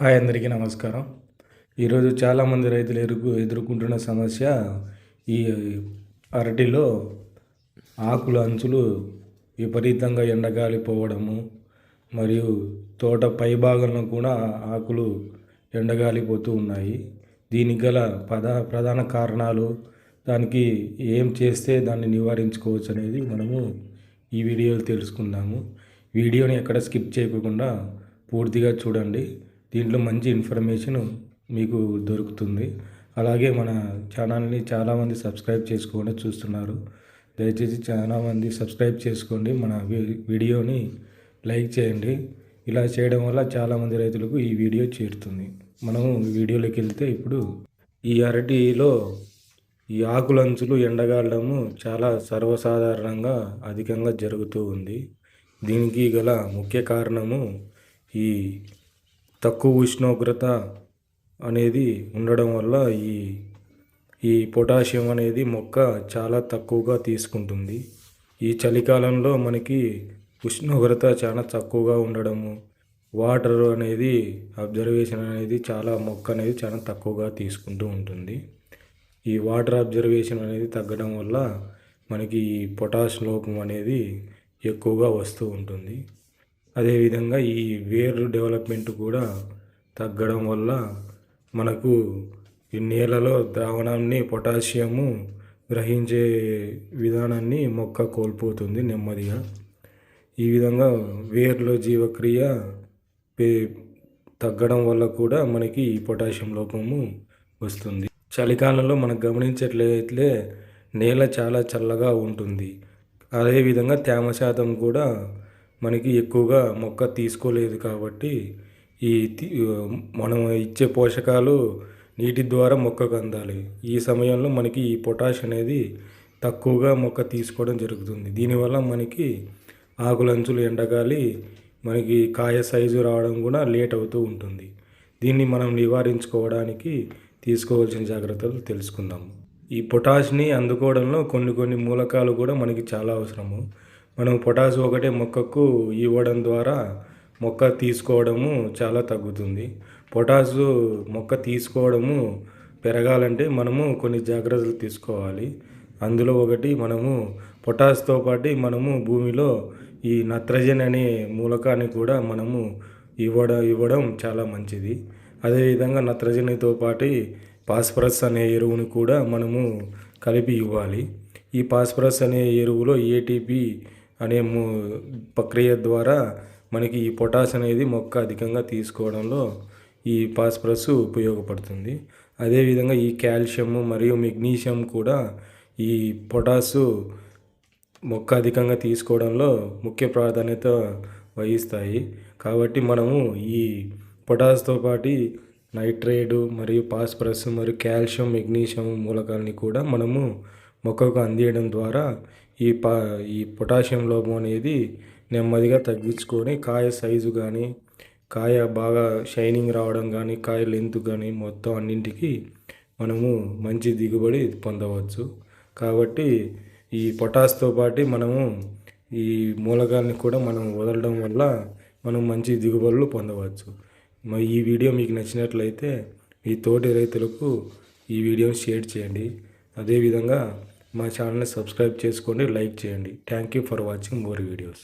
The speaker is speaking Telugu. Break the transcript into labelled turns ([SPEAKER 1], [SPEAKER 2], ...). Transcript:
[SPEAKER 1] హాయ్ అందరికీ నమస్కారం. ఈరోజు చాలామంది రైతులు ఎదుర్కొ ఎదుర్కొంటున్న సమస్య ఈ అరటిలో ఆకుల అంచులు విపరీతంగా ఎండగాలి పోవడము మరియు తోట పై భాగంలో కూడా ఆకులు ఎండగాలిపోతూ ఉన్నాయి. దీనికి గల ప్రధా ప్రధాన కారణాలు దానికి ఏం చేస్తే దాన్ని నివారించుకోవచ్చు అనేది మనము ఈ వీడియోలో తెలుసుకుందాము. వీడియోని ఎక్కడ స్కిప్ చేయకుండా పూర్తిగా చూడండి. దీంట్లో మంచి ఇన్ఫర్మేషన్ మీకు దొరుకుతుంది. అలాగే మన ఛానల్ని చాలామంది సబ్స్క్రైబ్ చేసుకోకుండా చూస్తున్నారు. దయచేసి చాలామంది సబ్స్క్రైబ్ చేసుకోండి. మన వీడియోని లైక్ చేయండి. ఇలా చేయడం వల్ల చాలామంది రైతులకు ఈ వీడియో చేరుతుంది. మనము వీడియోలోకి వెళ్తే ఇప్పుడు ఈ అరటిలో ఈ ఆకులంచులు ఎండగాలడము చాలా సర్వసాధారణంగా అధికంగా జరుగుతూ ఉంది. దీనికి గల ముఖ్య కారణము ఈ తక్కువ ఉష్ణోగ్రత అనేది ఉండడం వల్ల ఈ ఈ పొటాషియం అనేది మొక్క చాలా తక్కువగా తీసుకుంటుంది. ఈ చలికాలంలో మనకి ఉష్ణోగ్రత చాలా తక్కువగా ఉండడము వాటర్ అనేది అబ్జర్వేషన్ అనేది చాలా మొక్క అనేది చాలా తక్కువగా తీసుకుంటూ ఉంటుంది. ఈ వాటర్ అబ్జర్వేషన్ అనేది తగ్గడం వల్ల మనకి ఈ పొటాష్ లోపం అనేది ఎక్కువగా వస్తూ ఉంటుంది. అదేవిధంగా ఈ వేర్లు డెవలప్మెంట్ కూడా తగ్గడం వల్ల మనకు ఈ నేలలో ద్రావణాన్ని పొటాషియము గ్రహించే విధానాన్ని మొక్క కోల్పోతుంది నెమ్మదిగా. ఈ విధంగా వేర్లో జీవక్రియ తగ్గడం వల్ల కూడా మనకి ఈ పొటాషియం లోపము వస్తుంది. చలికాలంలో మనం గమనించట్లయితే నేల చాలా చల్లగా ఉంటుంది. అదేవిధంగా తేమ శాతం కూడా మనకి ఎక్కువగా మొక్క తీసుకోలేదు కాబట్టి ఈ మనం ఇచ్చే పోషకాలు నీటి ద్వారా మొక్కకు అందాలి. ఈ సమయంలో మనకి ఈ పొటాష్ అనేది తక్కువగా మొక్క తీసుకోవడం జరుగుతుంది. దీనివల్ల మనకి ఆకులంచులు ఎండగాలి మనకి కాయ సైజు రావడం కూడా లేట్ అవుతూ ఉంటుంది. దీన్ని మనం నివారించుకోవడానికి తీసుకోవాల్సిన జాగ్రత్తలు తెలుసుకుందాము ఈ పొటాష్ని అందుకోవడంలో కొన్ని కొన్ని మూలకాలు కూడా మనకి చాలా అవసరము. మనం పొటాష్ ఒకటే మొక్కకు ఇవ్వడం ద్వారా మొక్క తీసుకోవడము చాలా తగ్గుతుంది. పొటాష్ మొక్క తీసుకోవడము పెరగాలంటే మనము కొన్ని జాగ్రత్తలు తీసుకోవాలి. అందులో ఒకటి మనము పొటాష్తో పాటు మనము భూమిలో ఈ నత్రజన్ అనే మూలకాన్ని కూడా మనము ఇవ్వడం ఇవ్వడం చాలా మంచిది. అదేవిధంగా నత్రజనితో పాటు పాస్పరస్ అనే ఎరువుని కూడా మనము కలిపి ఇవ్వాలి. ఈ పాస్పరస్ అనే ఎరువులో ఏటీపీ అనే ప్రక్రియ ద్వారా మనకి ఈ పొటాష్ అనేది మొక్క అధికంగా తీసుకోవడంలో ఈ పాస్పరస్ ఉపయోగపడుతుంది. అదేవిధంగా ఈ కాల్షియం మరియు మెగ్నీషియం కూడా ఈ పొటాసు మొక్క అధికంగా తీసుకోవడంలో ముఖ్య ప్రాధాన్యత వహిస్తాయి. కాబట్టి మనము ఈ పొటాస్తో పాటు నైట్రేటు మరియు పాస్పరస్ మరియు కాల్షియం మెగ్నీషియం మూలకాలని కూడా మనము మొక్కకు అందియడం ద్వారా ఈ పా ఈ పొటాషియం లోపం అనేది నెమ్మదిగా తగ్గించుకొని కాయ సైజు కానీ కాయ బాగా షైనింగ్ రావడం కానీ కాయ లెంత్ కానీ మొత్తం అన్నింటికి మనము మంచి దిగుబడి పొందవచ్చు. కాబట్టి ఈ పొటాస్తో పాటు మనము ఈ మూలకాన్ని కూడా మనం వదలడం వల్ల మనం మంచి దిగుబడులు పొందవచ్చు. మరి ఈ వీడియో మీకు నచ్చినట్లయితే మీ తోటి రైతులకు ఈ వీడియోని షేర్ చేయండి. అదేవిధంగా మా ఛానల్ని సబ్స్క్రైబ్ చేసుకోండి లైక్ చేయండి. Thank you for watching more videos